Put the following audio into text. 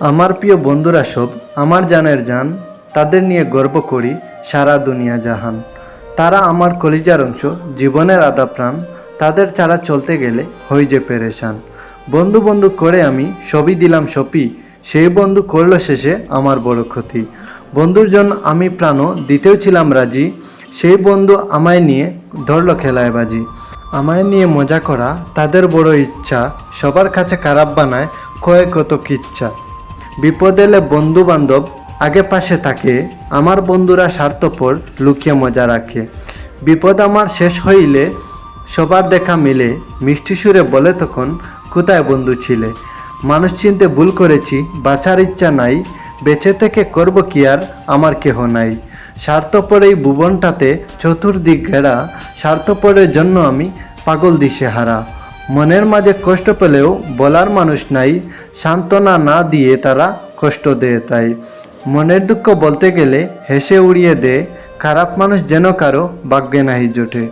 আমার প্রিয় বন্ধুরা সব, আমার জানের জান, তাদের নিয়ে গর্ব করি সারা দুনিয়া জাহান। তারা আমার কলিজার অংশ, জীবনের আদা প্রাণ, তাদের ছাড়া চলতে গেলে হই যে পেরেশান। বন্ধু বন্ধু করে আমি সবই দিলাম সপি সেই বন্ধু করল শেষে আমার বড় ক্ষতি। বন্ধুর জন্য আমি প্রাণও দিতেও ছিলাম রাজি, সেই বন্ধু আমায় নিয়ে ধরলো খেলায় বাজি আমায় নিয়ে মজা করা তাদের বড় ইচ্ছা, সবার কাছে খারাপ বানায় কয়ে কত কিচ্ছা। বিপদ এলে বন্ধু বান্ধব আগে পাশে থাকে, আমার বন্ধুরা স্বার্থপর লুকিয়ে মজা রাখে। বিপদ আমার শেষ হইলে সবার দেখা মিলে, মিষ্টি সুরে বলে তখন কোথায় বন্ধু ছিলে? মানুষ চিনতে ভুল করেছি, বাঁচার ইচ্ছা নাই, বেঁচে থেকে করব কি আর আমার কেহ নাই। স্বার্থপর এই ভুবনটাতে চতুর্দিক ঘেরা, স্বার্থপরের জন্য আমি পাগল দিশে হারা মনের মাঝে কষ্ট পেলেও বলার মানুষ নাই, সান্ত্বনা না দিয়ে তারা কষ্ট দেয় তাই। মনের দুঃখ বলতে গেলে হেসে উড়িয়ে দেয়, খারাপ মানুষ যেন কারও ভাগ্যে নাহি জোটে।